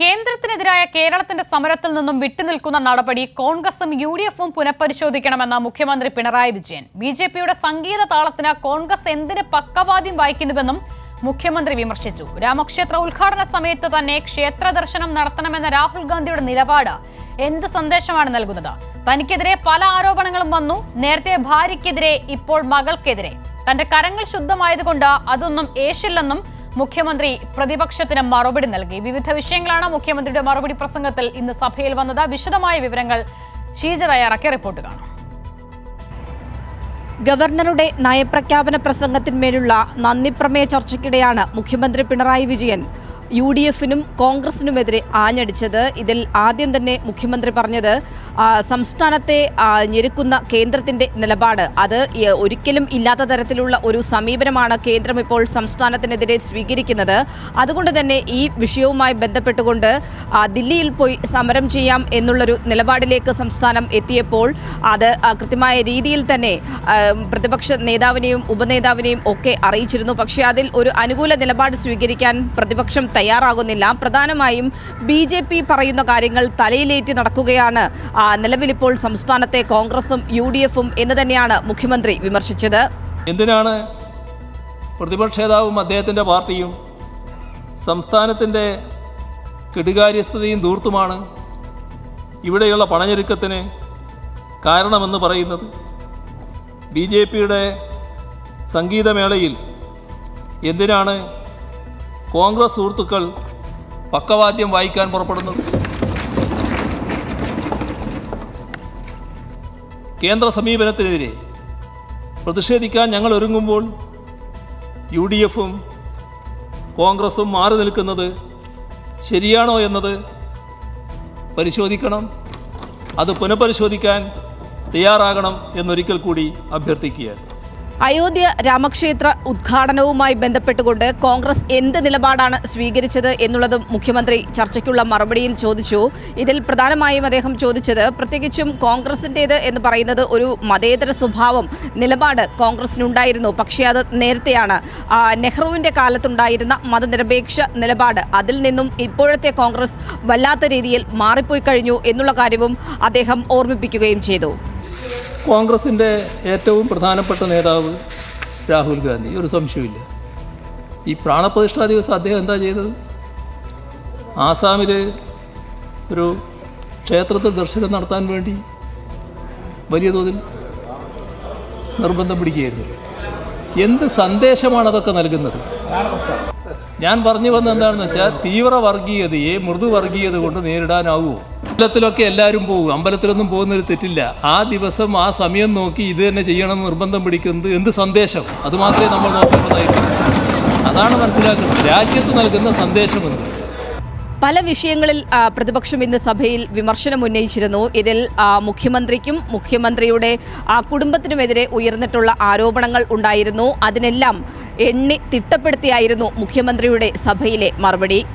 കേന്ദ്രത്തിനെതിരായ കേരളത്തിന്റെ സമരത്തിൽ നിന്നും വിട്ടുനിൽക്കുന്ന നടപടി കോൺഗ്രസും യു ഡി എഫും പുനഃപരിശോധിക്കണമെന്ന മുഖ്യമന്ത്രി പിണറായി വിജയൻ. ബി ജെ പിയുടെ സംഗീത താളത്തിന് കോൺഗ്രസ് എന്തിന് പക്കവാദ്യം വായിക്കുന്നുവെന്നും മുഖ്യമന്ത്രി വിമർശിച്ചു. രാമക്ഷേത്ര ഉദ്ഘാടന സമയത്ത് തന്നെ ക്ഷേത്ര ദർശനം നടത്തണമെന്ന രാഹുൽ ഗാന്ധിയുടെ നിലപാട് എന്ത് സന്ദേശമാണ് നൽകുന്നത്? തനിക്കെതിരെ പല ആരോപണങ്ങളും വന്നു. നേരത്തെ ഭാര്യയ്ക്കെതിരെ ഇപ്പോൾ മകൾക്കെതിരെ. തന്റെ കരങ്ങൾ ശുദ്ധമായതുകൊണ്ട് അതൊന്നും ഏശില്ലെന്നും മുഖ്യമന്ത്രി പ്രതിപക്ഷത്തിന് മറുപടി നൽകി. വിവിധ വിഷയങ്ങളാണ് മുഖ്യമന്ത്രിയുടെ മറുപടി പ്രസംഗത്തിൽ ഇന്ന് സഭയിൽ വന്നത്. വിശദമായ വിവരങ്ങൾ ഷീജ തയ്യാറാക്കിയ റിപ്പോർട്ട് കാണാം. ഗവർണറുടെ നയപ്രഖ്യാപന പ്രസംഗത്തിന്മേലുള്ള നന്ദിപ്രമേയ ചർച്ചയ്ക്കിടെയാണ് മുഖ്യമന്ത്രി പിണറായി വിജയൻ യു ഡി എഫിനും കോൺഗ്രസിനുമെതിരെ ആഞ്ഞടിച്ചത്. ഇതിൽ ആദ്യം തന്നെ മുഖ്യമന്ത്രി പറഞ്ഞത് സംസ്ഥാനത്തെ ഞെരുക്കുന്ന കേന്ദ്രത്തിന്റെ നിലപാട്. അത് ഒരിക്കലും ഇല്ലാത്ത തരത്തിലുള്ള ഒരു സമീപനമാണ് കേന്ദ്രം ഇപ്പോൾ സംസ്ഥാനത്തിനെതിരെ സ്വീകരിക്കുന്നത്. അതുകൊണ്ട് തന്നെ ഈ വിഷയവുമായി ബന്ധപ്പെട്ടുകൊണ്ട് ദില്ലിയിൽ പോയി സമരം ചെയ്യാം എന്നുള്ളൊരു നിലപാടിലേക്ക് സംസ്ഥാനം എത്തിയപ്പോൾ അത് കൃത്യമായ രീതിയിൽ തന്നെ പ്രതിപക്ഷ നേതാവിനെയും ഉപനേതാവിനെയും ഒക്കെ അറിയിച്ചിരുന്നു. പക്ഷേ അതിൽ ഒരു അനുകൂല നിലപാട് സ്വീകരിക്കാൻ പ്രതിപക്ഷം തയ്യാറാകുന്നില്ല. പ്രധാനമായും ബി ജെ പി പറയുന്ന കാര്യങ്ങൾ തലയിലേറ്റി നടക്കുകയാണ്. നിലവിലിപ്പോൾ സംസ്ഥാനത്തെ കോൺഗ്രസും യു ഡി എഫും എന്ന് തന്നെയാണ് മുഖ്യമന്ത്രി വിമർശിച്ചത്. എന്തിനാണ് പ്രതിപക്ഷ നേതാവും അദ്ദേഹത്തിന്റെ പാർട്ടിയും സംസ്ഥാനത്തിന്റെ കെടുകാര്യസ്ഥതയും ധൂർത്തുമാണ് ഇവിടെയുള്ള പണഞ്ഞെരുക്കത്തിന് കാരണമെന്ന് പറയുന്നത്? ബി ജെ പിയുടെ സംഗീതമേളയിൽ എന്തിനാണ് കോൺഗ്രസ് സുഹൃത്തുക്കൾ പക്കവാദ്യം വായിക്കാൻ പുറപ്പെടുന്നു. കേന്ദ്ര സമീപനത്തിനെതിരെ പ്രതിഷേധിക്കാൻ ഞങ്ങൾ ഒരുങ്ങുമ്പോൾ യു ഡി എഫും കോൺഗ്രസും മാറി നിൽക്കുന്നത് ശരിയാണോ എന്നത് പരിശോധിക്കണം. അത് പുനഃപരിശോധിക്കാൻ തയ്യാറാകണം എന്നൊരിക്കൽ കൂടി അഭ്യർത്ഥിക്കുകയാണ്. അയോധ്യ രാമക്ഷേത്ര ഉദ്ഘാടനവുമായി ബന്ധപ്പെട്ടുകൊണ്ട് കോൺഗ്രസ് എന്ത് നിലപാടാണ് സ്വീകരിച്ചത് എന്നുള്ളതും മുഖ്യമന്ത്രി ചർച്ചയ്ക്കുള്ള മറുപടിയിൽ ചോദിച്ചു. ഇതിൽ പ്രധാനമായും അദ്ദേഹം ചോദിച്ചത് പ്രത്യേകിച്ചും കോൺഗ്രസിന്റേത് എന്ന് പറയുന്നത് ഒരു മതേതര സ്വഭാവം നിലപാട് കോൺഗ്രസിനുണ്ടായിരുന്നു. പക്ഷേ അത് നേരത്തെയാണ്. നെഹ്റുവിന്റെ കാലത്തുണ്ടായിരുന്ന മതനിരപേക്ഷ നിലപാട് അതിൽ നിന്നും ഇപ്പോഴത്തെ കോൺഗ്രസ് വല്ലാത്ത രീതിയിൽ മാറിപ്പോയി കഴിഞ്ഞു എന്നുള്ള കാര്യവും അദ്ദേഹം ഓർമ്മിപ്പിക്കുകയും ചെയ്തു. കോൺഗ്രസിന്റെ ഏറ്റവും പ്രധാനപ്പെട്ട നേതാവ് രാഹുൽ ഗാന്ധി. ഒരു സംശയമില്ല ഈ പ്രാണപ്രതിഷ്ഠാ ദിവസം അദ്ദേഹം എന്താ ചെയ്തത്? ആസാമിൽ ഒരു ക്ഷേത്രത്തിൽ ദർശനം നടത്താൻ വേണ്ടി വലിയ തോതിൽ നിർബന്ധം പിടിക്കുകയായിരുന്നു. എന്ത് സന്ദേശമാണ് അതൊക്കെ നൽകുന്നത്? ഞാൻ പറഞ്ഞു വന്ന എന്താണെന്ന് വെച്ചാൽ തീവ്ര വർഗീയതയെ മൃദു വർഗീയത കൊണ്ട് നേരിടാനാവുമോ അമ്പലത്തിലൊക്കെ എല്ലാവരും പോകും. അമ്പലത്തിലൊന്നും പോകുന്നൊരു തെറ്റില്ല. ആ ദിവസം ആ സമയം നോക്കി ഇത് തന്നെ ചെയ്യണമെന്ന് നിർബന്ധം പിടിക്കുന്നത് എന്ത് സന്ദേശം? അത് മാത്രമേ നമ്മൾ നോക്കേണ്ടതായിട്ടുള്ളൂ. അതാണ് മനസ്സിലാക്കുന്നത്. രാജ്യത്ത് നൽകുന്ന സന്ദേശമെന്ന് പല വിഷയങ്ങളിൽ പ്രതിപക്ഷം ഇന്ന് സഭയിൽ വിമർശനം ഉന്നയിച്ചിരുന്നു. ഇതിൽ മുഖ്യമന്ത്രിക്കും മുഖ്യമന്ത്രിയുടെ കുടുംബത്തിനുമെതിരെ ഉയർന്നിട്ടുള്ള ആരോപണങ്ങൾ ഉണ്ടായിരുന്നു. അതിനെല്ലാം എണ്ണി തിട്ടപ്പെടുത്തിയായിരുന്നു മുഖ്യമന്ത്രിയുടെ സഭയിലെ മറുപടി.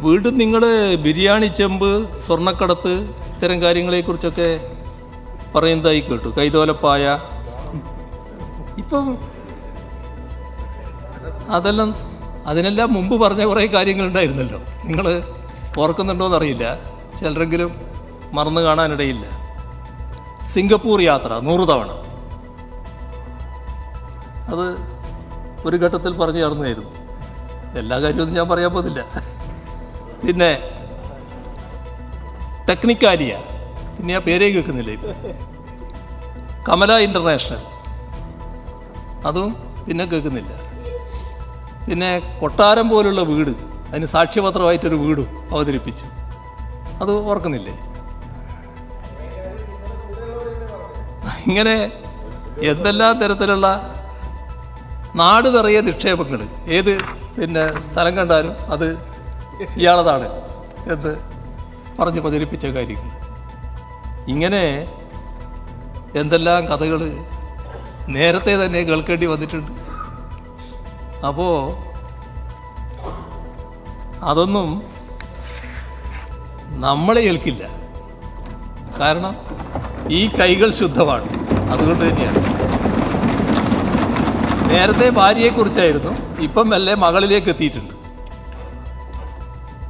വീണ്ടും നിങ്ങൾ ബിരിയാണി ചെമ്പ് സ്വർണക്കടത്ത് ഇത്തരം കാര്യങ്ങളെക്കുറിച്ചൊക്കെ പറയുന്നതായി കേട്ടു. കൈതോലപ്പായ. ഇപ്പം അതെല്ലാം അതിനെല്ലാം മുമ്പ് പറഞ്ഞ കുറേ കാര്യങ്ങളുണ്ടായിരുന്നല്ലോ. നിങ്ങൾ ഓർക്കുന്നുണ്ടോയെന്ന് അറിയില്ല ചിലരെങ്കിലും മറന്നു കാണാനിടയില്ല. സിംഗപ്പൂർ യാത്ര നൂറ് തവണ. അത് ഒരു ഘട്ടത്തിൽ പറഞ്ഞു നടന്നായിരുന്നു എല്ലാ കാര്യമൊന്നും ഞാൻ പറയാൻ പോകുന്നില്ല. പിന്നെ ടെക്നിക്കാലിയ. പിന്നെ ആ പേരേ കേൾക്കുന്നില്ല ഇപ്പം. കമല ഇന്റർനാഷണൽ അതും പിന്നെ കേൾക്കുന്നില്ല. പിന്നെ കൊട്ടാരം പോലുള്ള വീട് അതിന് സാക്ഷ്യപത്രമായിട്ടൊരു വീടും അവതരിപ്പിച്ചു. അത് ഓർക്കുന്നില്ലേ? ഇങ്ങനെ എന്തെല്ലാം തരത്തിലുള്ള നാട് നിറയെ നിക്ഷേപങ്ങൾ ഏത് പിന്നെ സ്ഥലം കണ്ടാലും അത് ഇയാളതാണ് എന്ന് പറഞ്ഞ് പ്രചരിപ്പിച്ച കാര്യങ്ങൾ. ഇങ്ങനെ എന്തെല്ലാം കഥകൾ നേരത്തെ തന്നെ കേൾക്കേണ്ടി വന്നിട്ടുണ്ട്. അപ്പോൾ അതൊന്നും നമ്മളെ ഏൽക്കില്ല. കാരണം ഈ കൈകൾ ശുദ്ധമാണ്. അതുകൊണ്ട് തന്നെയാണ്. നേരത്തെ ഭാര്യയെക്കുറിച്ചായിരുന്നു ഇപ്പം മെല്ലെ മകളിലേക്ക് എത്തിയിട്ടുണ്ട്.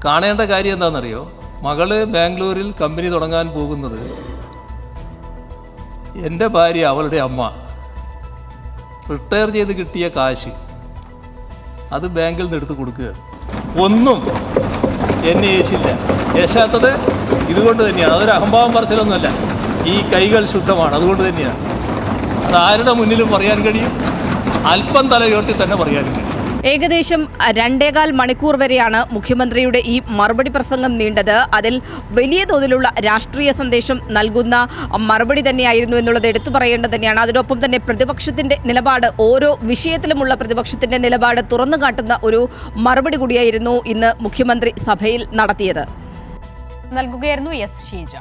കാണേണ്ട കാര്യം എന്താണെന്നറിയോ? മകൾ ബാംഗ്ലൂരിൽ കമ്പനി തുടങ്ങാൻ പോകുന്നത് എന്റെ ഭാര്യ അവളുടെ അമ്മ. റിട്ടയർ ചെയ്ത് കിട്ടിയ കാശ് അത് ബാങ്കിൽ നിന്ന് എടുത്ത് കൊടുക്കുക ഒന്നും എന്നെ യേശില്ല യേശാത്തത് ഇതുകൊണ്ട് തന്നെയാണ്. അതൊരു അഹംഭാവം പറച്ചിലൊന്നുമല്ല. ഈ കൈകൾ ശുദ്ധമാണ്. അതുകൊണ്ട് തന്നെയാണ്. അത് ആരുടെ മുന്നിലും പറയാൻ കഴിയും? അല്പം തല ഉയർത്തി തന്നെ പറയാനും കഴിയും ഏകദേശം രണ്ടേകാൽ മണിക്കൂർ വരെയാണ് മുഖ്യമന്ത്രിയുടെ ഈ മറുപടി പ്രസംഗം നീണ്ടത്. അതിൽ വലിയ തോതിലുള്ള രാഷ്ട്രീയ സന്ദേശം നൽകുന്ന മറുപടി തന്നെയായിരുന്നു എന്നുള്ളത് എടുത്തു പറയേണ്ടത് തന്നെയാണ്. അതിനൊപ്പം തന്നെ പ്രതിപക്ഷത്തിന്റെ നിലപാട് ഓരോ വിഷയത്തിലുമുള്ള പ്രതിപക്ഷത്തിന്റെ നിലപാട് തുറന്നു കാട്ടുന്ന ഒരു മറുപടി കൂടിയായിരുന്നു ഇന്ന് മുഖ്യമന്ത്രി സഭയിൽ നടത്തിയത്. നൽകുകയായിരുന്നു എസ് ഷീജ.